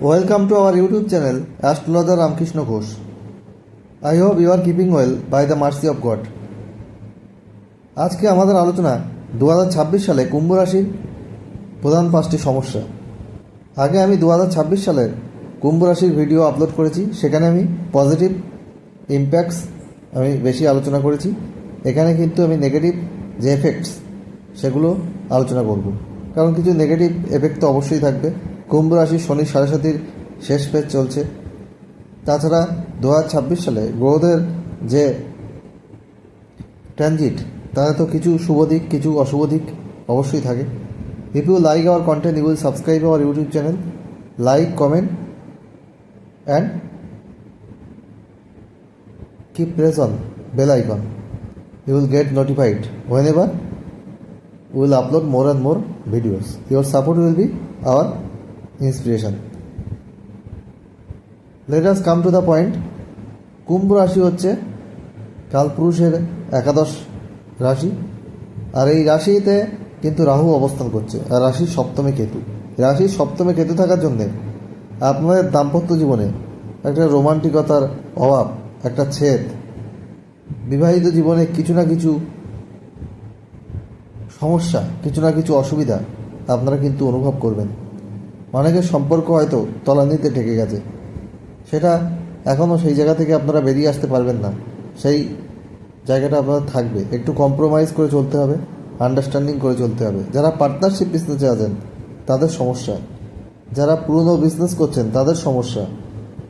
Welcome to our YouTube channel, Astrologer Ramkrishna Ghosh. I hope you are keeping well by the mercy of God আজকে আমাদের আলোচনা দু হাজার ছাব্বিশ সালে কুম্ভ রাশির প্রধান পাঁচটি সমস্যা। আগে আমি দু সালের কুম্ভ রাশির ভিডিও আপলোড করেছি সেখানে আমি পজিটিভ ইম্প্যাক্টস আমি বেশি আলোচনা করেছি। এখানে কিন্তু আমি নেগেটিভ যে এফেক্টস সেগুলো আলোচনা করব। কারণ কিছু নেগেটিভ এফেক্ট তো অবশ্যই থাকবে। কুম্ভ রাশি শনি সাড়ে সাতির শেষ পেজ চলছে। তাছাড়া দু হাজার ছাব্বিশ সালে গ্রহদের যে ট্রানজিট তাতে তো কিছু শুভ দিক, কিছু অশুভ দিক অবশ্যই থাকে। If you like our content you will subscribe our YouTube channel like comment and keep press on bell icon. You will get notified whenever we will upload more and more videos. Your support will be our let us come to the point. কুম্ভ রাশি হচ্ছে কালপুরুষের একাদশ রাশি। আর এই রাশিতে কিন্তু রাহু অবস্থান করছে। আর রাশির সপ্তমে কেতু। রাশির সপ্তমে কেতু থাকার জন্যে আপনাদের দাম্পত্য জীবনে একটা রোমান্টিকতার অভাব, একটা ছেদ, বিবাহিত জীবনে কিছু না কিছু সমস্যা, কিছু না কিছু অসুবিধা আপনারা কিন্তু অনুভব করবেন। অনেকের সম্পর্ক হয়তো তলানিতে ঠেকে গেছে। সেটা এখনও সেই জায়গা থেকে আপনারা বেরিয়ে আসতে পারবেন না। সেই জায়গাটা আপনার থাকবে। একটু কম্প্রোমাইজ করে চলতে হবে আন্ডারস্ট্যান্ডিং করে চলতে হবে। যারা পার্টনারশিপ বিজনেসে আছেন, তাদের সমস্যা। যারা পুরনো বিজনেস করছেন, তাদের সমস্যা।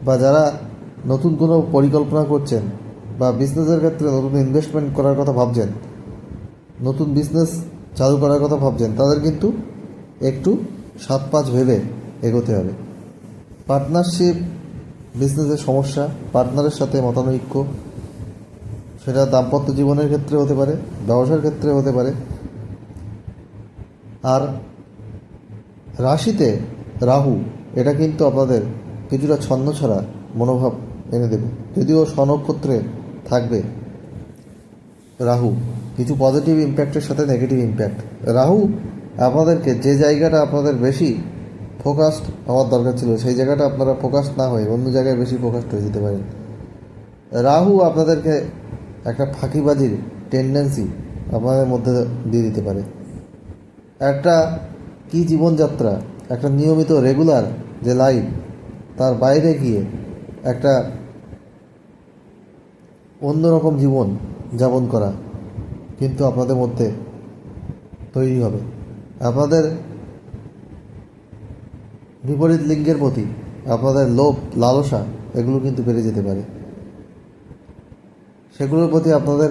বা যারা নতুন কোনো পরিকল্পনা করছেন, বা বিজনেসের ক্ষেত্রে নতুন ইনভেস্টমেন্ট করার কথা ভাবছেন, নতুন বিজনেস চালু করার কথা ভাবছেন, তাদের কিন্তু একটু সাত পাঁচ ভেবে এগোতে হবে। পার্টনারশিপ, বিজনেসের সমস্যা, পার্টনারের সাথে মতানৈক্য, সেটা দাম্পত্য জীবনের ক্ষেত্রে হতে পারে, ব্যবসার ক্ষেত্রে হতে পারে। আর রাশিতে রাহু, এটা কিন্তু আপনাদের কিছুটা ছন্নছাড়া মনোভাব এনে দেবে। যদিও স্বনক্ষত্রে থাকবে রাহু, কিছু পজিটিভ ইম্প্যাক্টের সাথে নেগেটিভ ইম্প্যাক্ট রাহু আপনাদেরকে যে জায়গাটা আপনাদের বেশি ফোকাসড হওয়ার দরকার ছিল, সেই জায়গাটা আপনারা ফোকাসড না হয়ে অন্য জায়গায় বেশি ফোকাসড হয়ে যেতে পারেন। রাহু আপনাদেরকে একটা ফাঁকিবাজির টেন্ডেন্সি আপনাদের মধ্যে দিয়ে দিতে পারে। একটা কি জীবনযাত্রা, একটা নিয়মিত রেগুলার যে লাইফ তার বাইরে গিয়ে একটা অন্যরকম জীবন যাপন করা কিন্তু আপনাদের মধ্যে তৈরি হবে। আপনাদের বিপরীত লিঙ্গের প্রতি আপনাদের লোভ, লালসা, এগুলো কিন্তু বেড়ে যেতে পারে। সেগুলোর প্রতি আপনাদের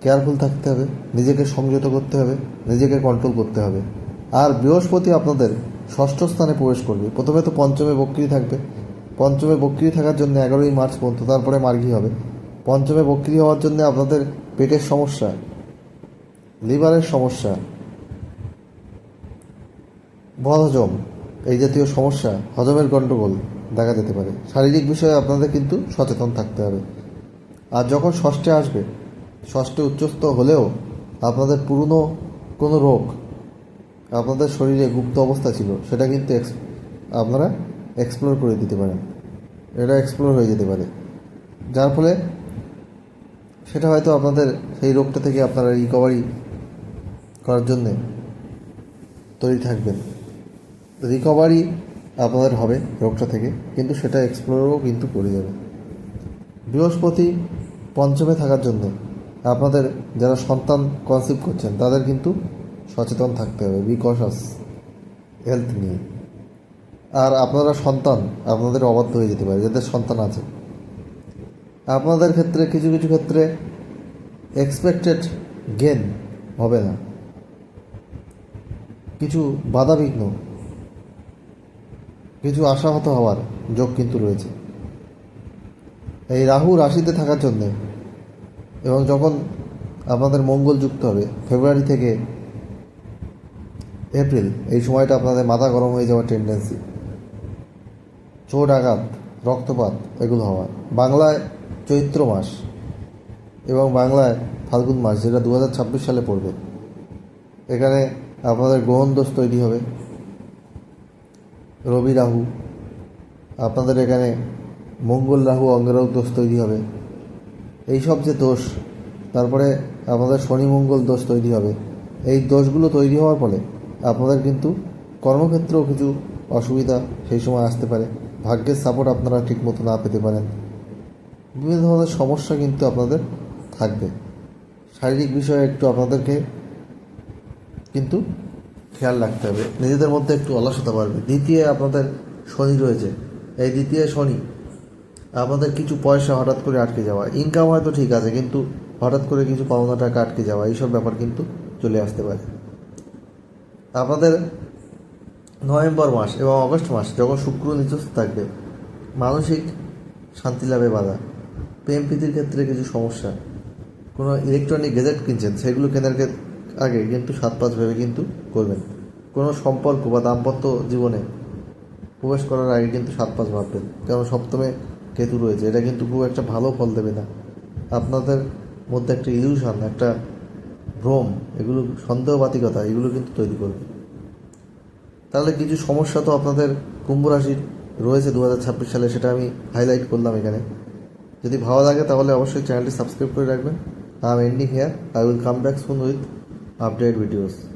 কেয়ারফুল থাকতে হবে, নিজেকে সংযত করতে হবে, নিজেকে কন্ট্রোল করতে হবে। আর বৃহস্পতি আপনাদের ষষ্ঠ স্থানে প্রবেশ করবে। প্রথমে তো পঞ্চমে বক্রি থাকবে। পঞ্চমে বক্রি থাকার জন্য এগারোই মার্চ পর্যন্ত, তারপরে মার্গী হবে। পঞ্চমে বক্রি হওয়ার জন্য আপনাদের পেটের সমস্যা, লিভারের সমস্যা বদহজম, এই জাতীয় সমস্যা হজমের গণ্ডগোল দেখা যেতে পারে। শারীরিক বিষয়ে আপনাদের কিন্তু সচেতন থাকতে হবে। আর যখন ষষ্ঠে আসবে, ষষ্ঠে উচ্চস্থ হলেও আপনাদের পুরনো কোনো রোগ আপনাদের শরীরে গুপ্ত অবস্থা ছিল, সেটা কিন্তু আপনারা এক্সপ্লোর করে দিতে পারেন। এটা এক্সপ্লোর হয়ে যেতে পারে। যার ফলে সেটা হয়তো আপনাদের সেই রোগটা থেকে আপনারা রিকভারি করার জন্যে তৈরি থাকবেন। রিকভারি আপনাদের হবে রোগটা থেকে, কিন্তু সেটা এক্সপ্লোরও কিন্তু করে যাবে। বৃহস্পতি পঞ্চমে থাকার জন্য আপনাদের যারা সন্তান কনসিভ করছেন, তাদের কিন্তু সচেতন থাকতে হবে বি কশাস হেলথ নিয়ে। আর আপনারা সন্তান, আপনাদের অবাধ্য হয়ে যেতে পারে, যাদের সন্তান আছে। আপনাদের ক্ষেত্রে, কিছু কিছু ক্ষেত্রে এক্সপেক্টেড গেন হবে না। কিছু বাধাবিঘ্ন কিছু আশাহত হওয়ার যোগ কিন্তু রয়েছে। এই রাহু রাশিতে থাকার জন্যে এবং যখন আপনাদের মঙ্গল যুক্ত হবে, ফেব্রুয়ারি থেকে এপ্রিল, এই সময়টা আপনাদের মাথা গরম হয়ে যাওয়ার টেন্ডেন্সি চোট আঘাত, রক্তপাত এগুলো হওয়া বাংলায় চৈত্র মাস এবং বাংলায় ফাল্গুন মাস, যেটা দু হাজার ছাব্বিশ সালে পড়বে। এখানে আপনাদের গ্রহণ দোষ তৈরি হবে। রবি রাহু। আপনাদের এখানে মঙ্গল রাহু অঙ্গরাহু দোষ তৈরি হবে। এই সব যে দোষ, তারপরে আপনাদের শনি মঙ্গল দোষ তৈরি হবে। এই দোষগুলো তৈরি হওয়ার ফলে আপনাদের কিন্তু কর্মক্ষেত্রেও কিছু অসুবিধা সেই সময় আসতে পারে। ভাগ্যের সাপোর্ট আপনারা ঠিকমতো না পেতে পারেন। বিভিন্ন ধরনের সমস্যা কিন্তু আপনাদের থাকবে। শারীরিক বিষয়ে একটু আপনাদেরকে কিন্তু খেয়াল রাখতে হবে। নিজেদের মধ্যে একটু অলসতা পারবে দ্বিতীয় আপনাদের শনি রয়েছে। এই দ্বিতীয় শনি, আপনাদের কিছু পয়সা হঠাৎ করে আটকে যাওয়া। ইনকাম হয়তো ঠিক আছে, কিন্তু হঠাৎ করে কিছু পাওনা টাকা আটকে যাওয়া, এইসব ব্যাপার কিন্তু চলে আসতে পারে। আপনাদের নভেম্বর মাস এবং অগস্ট মাস যখন শুক্র নিজস্ব থাকবে, মানসিক শান্তি লাভে বাধা। প্রেম প্রীতির ক্ষেত্রে কিছু সমস্যা। কোনো ইলেকট্রনিক গেজেট কিনছেন, সেগুলো কেনার ক্ষেত- আগে কিন্তু সাত পাঁচ ভেবে কিন্তু করবেন। কোনো সম্পর্ক বা দাম্পত্য জীবনে প্রবেশ করার আগে কিন্তু সাত পাঁচ ভাববেন। কারণ সপ্তমে কেতু রয়েছে, এটা কিন্তু খুব একটা ভালো ফল দেবে না। আপনাদের মধ্যে একটা ইলিউশন একটা ভ্রম, এগুলো সন্দেহবাতিকতা, এগুলো কিন্তু তৈরি করবে। তাহলে কিছু সমস্যা তো আপনাদের কুম্ভ রাশির রয়েছে দু হাজার ছাব্বিশ সালে, সেটা আমি হাইলাইট করলাম এখানে। যদি ভালো লাগে তাহলে অবশ্যই চ্যানেলটি সাবস্ক্রাইব করে রাখবেন। I am ending here I will come back soon with update videos.